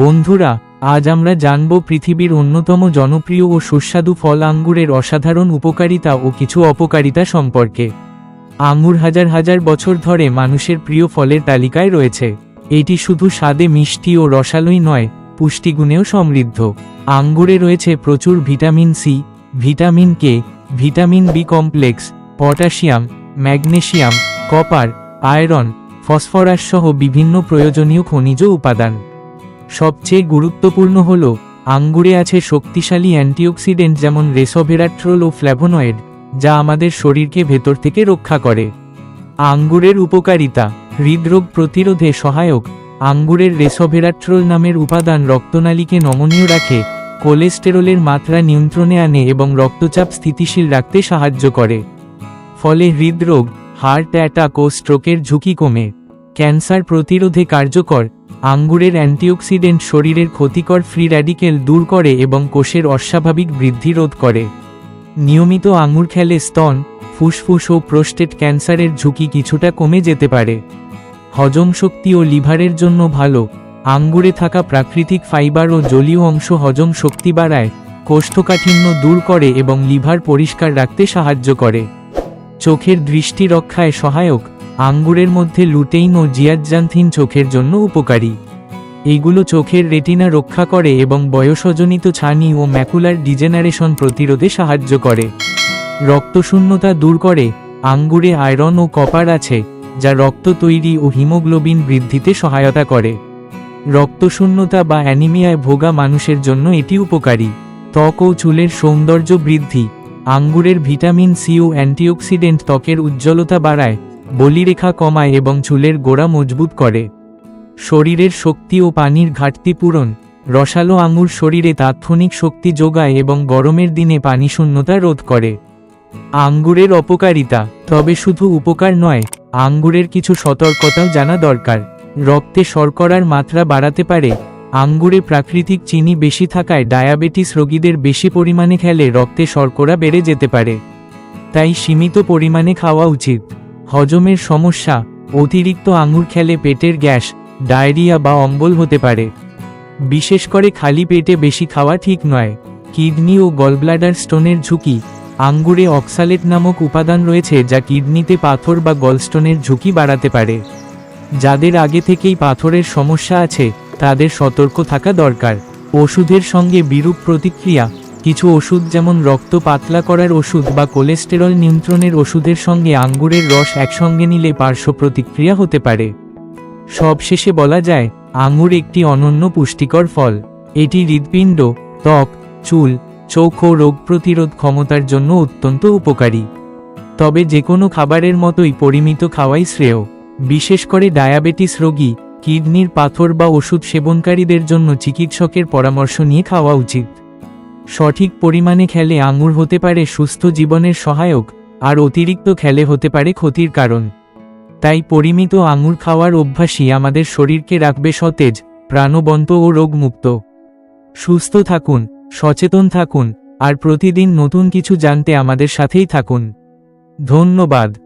বন্ধুরা, আজ আমরা জানব পৃথিবীর অন্যতম জনপ্রিয় ও সুস্বাদু ফল আঙ্গুরের অসাধারণ উপকারিতা ও কিছু অপকারিতা সম্পর্কে। আঙ্গুর হাজার হাজার বছর ধরে মানুষের প্রিয় ফলের তালিকায় রয়েছে। এটি শুধু স্বাদে মিষ্টি ও রসালোই নয়, পুষ্টিগুণেও সমৃদ্ধ। আঙ্গুরে রয়েছে প্রচুর vitamin C, vitamin K, vitamin B complex, potassium, magnesium, copper, iron, phosphorus সহ বিভিন্ন প্রয়োজনীয় খনিজ উপাদান। সবচেয়ে গুরুত্বপূর্ণ হল, আঙ্গুরে আছে শক্তিশালী অ্যান্টিঅক্সিডেন্ট যেমন রেসোভেরাট্রোল ও ফ্ল্যাভোনয়েড, যা আমাদের শরীরকে ভেতর থেকে রক্ষা করে। আঙ্গুরের উপকারিতা, হৃদরোগ প্রতিরোধে সহায়ক, আঙ্গুরের রেসোভেরাট্রোল নামের উপাদান রক্তনালীকে নমনীয় রাখে, কোলেস্টেরলের মাত্রা নিয়ন্ত্রণে আনে এবং রক্তচাপ স্থিতিশীল রাখতে সাহায্য করে। ফলে হৃদরোগ, হার্ট অ্যাটাক ও স্ট্রোকের ঝুঁকি কমে। ক্যান্সার প্রতিরোধে কার্যকর আঙ্গুরের অ্যান্টিঅক্সিডেন্ট শরীরের ক্ষতিকর ফ্রি র্যাডিকেল দূর করে এবং কোষের অস্বাভাবিক বৃদ্ধি রোধ করে। নিয়মিত আঙুর খেলে স্তন, ফুসফুস ও প্রোস্টেট ক্যান্সারের ঝুঁকি কিছুটা কমে যেতে পারে। হজম শক্তি ও লিভারের জন্য ভালো। আঙ্গুরে থাকা প্রাকৃতিক ফাইবার ও জলীয় অংশ হজম শক্তি বাড়ায়, কোষ্ঠকাঠিন্য দূর করে এবং লিভার পরিষ্কার রাখতে সাহায্য করে। চোখের দৃষ্টি রক্ষায় সহায়ক। আঙ্গুরের মধ্যে লুটেইন ও জিয়াজ্জান্থিন চোখের জন্য উপকারী। এগুলো চোখের রেটিনা রক্ষা করে এবং বয়সজনিত ছানি ও ম্যাকুলার ডিজেনারেশন প্রতিরোধে সাহায্য করে। রক্তশূন্যতা দূর করে, আঙ্গুরে আয়রন ও কপার আছে, যা রক্ত তৈরি ও হিমোগ্লোবিন বৃদ্ধিতে সহায়তা করে। রক্তশূন্যতা বা অ্যানিমিয়ায় ভোগা মানুষের জন্য এটি উপকারী। ত্বক ও চুলের সৌন্দর্য বৃদ্ধি। আঙ্গুরের ভিটামিন সি ও অ্যান্টিঅক্সিডেন্ট ত্বকের উজ্জ্বলতা বাড়ায়। বলিরেখা কমায় এবং চুলের গোড়া মজবুত করে। শরীরের শক্তি ও পানির ঘাটতি পূরণ। রসালো আঙুর শরীরে তাৎক্ষণিক শক্তি যোগায় এবং গরমের দিনে পানি শূন্যতা রোধ করে। আঙ্গুরের অপকারিতা। তবে শুধু উপকার নয়, আঙ্গুরের কিছু সতর্কতাও জানা দরকার। রক্তে শর্করার মাত্রা বাড়াতে পারে। আঙ্গুরে প্রাকৃতিক চিনি বেশি থাকায় ডায়াবেটিস রোগীদের বেশি পরিমাণে খেলে রক্তে শর্করা বেড়ে যেতে পারে। তাই সীমিত পরিমাণে খাওয়া উচিত। হজমের সমস্যা, অতিরিক্ত আঙুর খেলে পেটের গ্যাস, ডায়রিয়া বা অম্বল হতে পারে। বিশেষ করে খালি পেটে বেশি খাওয়া ঠিক নয়। কিডনি ও গলব্লাডার স্টোনের ঝুঁকি, আঙ্গুরে অক্সালেট নামক উপাদান রয়েছে যা কিডনিতে পাথর বা গলস্টোনের ঝুঁকি বাড়াতে পারে। যাদের আগে থেকেই পাথরের সমস্যা আছে, তাদের সতর্ক থাকা দরকার। ওষুধের সঙ্গে বিরূপ প্রতিক্রিয়া কিছু ওষুধ যেমন রক্ত পাতলা করার ওষুধ বা কোলেস্টেরল নিয়ন্ত্রণের ওষুধের সঙ্গে আঙ্গুরের রস একসঙ্গে নিলে পার্শ্ব প্রতিক্রিয়া হতে পারে। সবশেষে বলা যায় আঙুর একটি অনন্য পুষ্টিকর ফল। এটি হৃৎপিণ্ড, ত্বক, চুল, চোখ ও রোগ প্রতিরোধ ক্ষমতার জন্য অত্যন্ত উপকারী। তবে যে কোনো খাবারের মতোই পরিমিত খাওয়াই শ্রেয়। বিশেষ করে ডায়াবেটিস রোগী, কিডনির পাথর বা ওষুধ সেবনকারীদের জন্য চিকিৎসকের পরামর্শ নিয়ে খাওয়া উচিত। সঠিক পরিমাণে খেলে আঙুর হতে পারে সুস্থ জীবনের সহায়ক, আর অতিরিক্ত খেলে হতে পারে ক্ষতির কারণ। তাই পরিমিত আঙুর খাওয়ার অভ্যাসই আমাদের শরীরকে রাখবে সতেজ, প্রাণবন্ত ও রোগমুক্ত। সুস্থ থাকুন, সচেতন থাকুন, আর প্রতিদিন নতুন কিছু জানতে আমাদের সাথেই থাকুন। ধন্যবাদ।